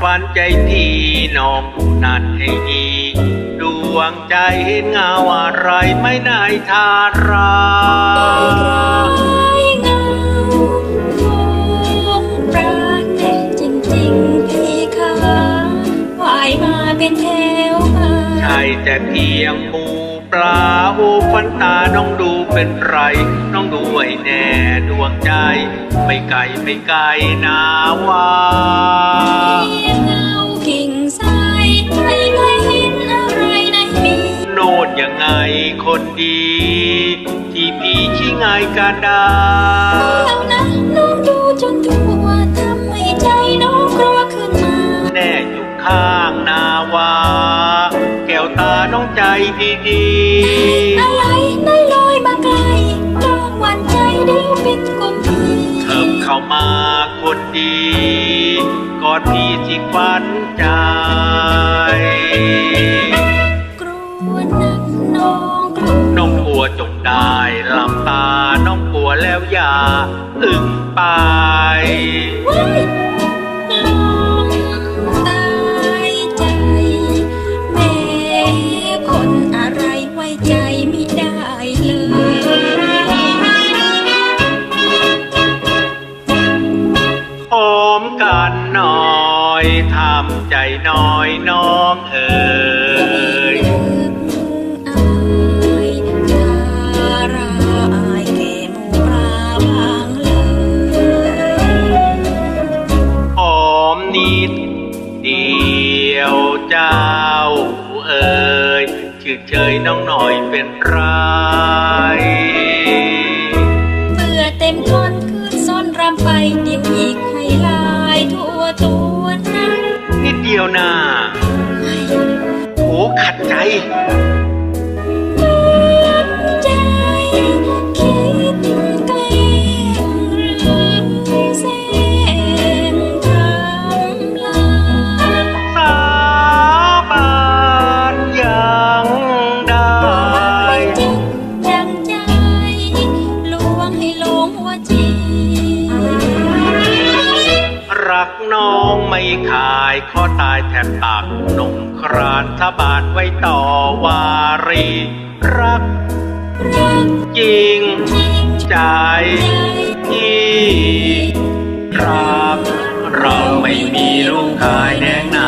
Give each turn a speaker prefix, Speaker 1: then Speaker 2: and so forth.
Speaker 1: ฝันใจพี่น้องนั้นให้ดีดวงใจเห็นเงาอะไรไม่นายทารา
Speaker 2: เงาคงปราดแน่จริงๆพี่คะว่ายมาเป็นแถวมา
Speaker 1: ใช่แต่เพียงหมูปลาโอ้ฟันตาน้องดูเป็นไร น้องดูไว้แน่ดวงใจ ไม่ไกลไม่ไกลนาว่า
Speaker 2: ยังไง
Speaker 1: คนดี ที่พี่ชี้ไงายกันดา
Speaker 2: แล้วนะน้องดูจนทั่วทำให้ใจน้องกลัวขึ้นมา
Speaker 1: แน่อยู่ข้างนาวา แก้วตาน้องใจดีดี
Speaker 2: อะไรในลอยมาไกลกลางวันใจเดียวปิดกุมพี
Speaker 1: เถิบเข้ามาคนดี กอดพี่ที่ฝันใจ
Speaker 2: ก
Speaker 1: แล้วอย่าอึ้งไป
Speaker 2: ไว้ลองตายใจแม่คนอะไรไว้ใจไม่ได้เลย
Speaker 1: หอมกันหน่อยทำใจน้อยน้องเอ๋ย
Speaker 2: เจ้า
Speaker 1: เอ๋ยชื่นเชยน้องหน่อยเป็นไร
Speaker 2: เพื่อเต็มทนคืนซ้อนรำไปเดี๋ยวอีกให้ลายทั่วตัวนะ
Speaker 1: นิดเดียวนะโหขัดใจ
Speaker 2: ใจ งหัวใจ
Speaker 1: รักน้องไม่ขายข้อตายแทบตักนมครานทบาทไว้ต่อวารี รัก จ
Speaker 2: ริงใจ
Speaker 1: ที่รัก
Speaker 2: เรา
Speaker 1: ไม่
Speaker 2: มีลู
Speaker 1: กขายแนงนา